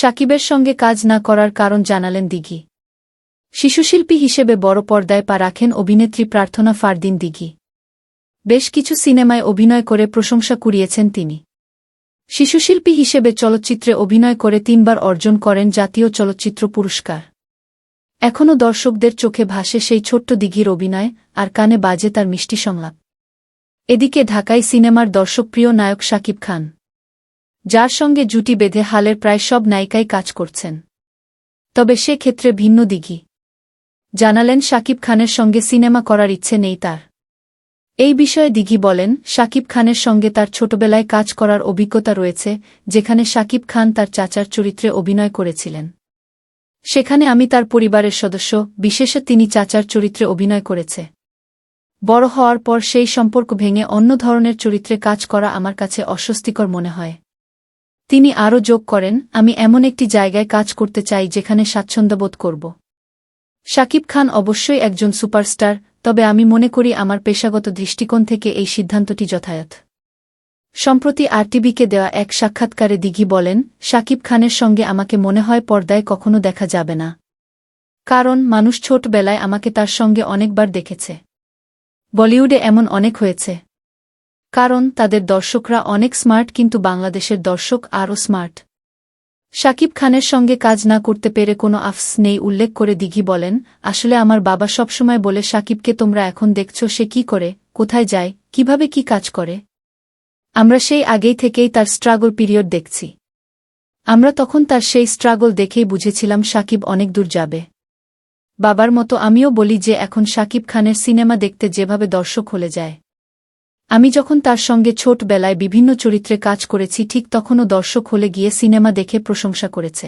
সাকিবের সঙ্গে কাজ না করার কারণ জানালেন দিঘি। শিশুশিল্পী হিসেবে বড় পর্দায় পা রাখেন অভিনেত্রী প্রার্থনা ফারদিন দিঘি। বেশ কিছু সিনেমায় অভিনয় করে প্রশংসা কুড়িয়েছেন তিনি। শিশুশিল্পী হিসেবে চলচ্চিত্রে অভিনয় করে তিনবার অর্জন করেন জাতীয় চলচ্চিত্র পুরস্কার। এখনও দর্শকদের চোখে ভাসে সেই ছোট্ট দিঘির অভিনয়, আর কানে বাজে তার মিষ্টি সংলাপ। এদিকে ঢাকায় সিনেমার দর্শকপ্রিয় নায়ক শাকিব খান। যার সঙ্গে জুটি বেঁধে হালের প্রায় সব নায়িকাই কাজ করছেন। তবে সে ক্ষেত্রে ভিন্ন দিঘি। জানালেন শাকিব খানের সঙ্গে সিনেমা করার ইচ্ছে নেই তার। এই বিষয়ে দিঘি বলেন, শাকিব খানের সঙ্গে তার ছোটবেলায় কাজ করার অভিজ্ঞতা রয়েছে, যেখানে শাকিব খান তার চাচার চরিত্রে অভিনয় করেছিলেন। সেখানে আমি তার পরিবারের সদস্য, বিশেষে তিনি চাচার চরিত্রে অভিনয় করেছে। বড় হওয়ার পর সেই সম্পর্ক ভেঙে অন্য ধরনের চরিত্রে কাজ করা আমার কাছে অস্বস্তিকর মনে হয়। তিনি আরও যোগ করেন, আমি এমন একটি জায়গায় কাজ করতে চাই যেখানে স্বাচ্ছন্দ্যবোধ করব। শাকিব খান অবশ্যই একজন সুপারস্টার, তবে আমি মনে করি আমার পেশাগত দৃষ্টিকোণ থেকে এই সিদ্ধান্তটি যথাযথ। সম্প্রতি আরটিভিকে দেওয়া এক সাক্ষাৎকারে দিঘি বলেন, শাকিব খানের সঙ্গে আমাকে মনে হয় পর্দায় কখনো দেখা যাবে না। কারণ মানুষ ছোটবেলায় আমাকে তার সঙ্গে অনেকবার দেখেছে। বলিউডে এমন অনেক হয়েছে। কারণ তাদের দর্শকরা অনেক স্মার্ট কিন্তু বাংলাদেশের দর্শক আরও স্মার্ট। শাকিব খানের সঙ্গে কাজ না করতে পেরে কোনো আফস নেই উল্লেখ করে দিঘি বলেন, আসলে আমার বাবা সবসময় বলে, শাকিবকে তোমরা এখন দেখছ সে কি করে, কোথায় যায়, কীভাবে কি কাজ করে। আমরা সেই আগেই থেকেই তার স্ট্রাগল পিরিয়ড দেখছি। আমরা তখন তার সেই স্ট্রাগল দেখেই বুঝেছিলাম শাকিব অনেক দূর যাবে। বাবার মতো আমিও বলি যে, এখন শাকিব খানের সিনেমা দেখতে যেভাবে দর্শক হলে যায়। আমি যখন তার সঙ্গে ছোটবেলায় বিভিন্ন চরিত্রে কাজ করেছি, ঠিক তখনও দর্শক হলে গিয়ে সিনেমা দেখে প্রশংসা করেছে।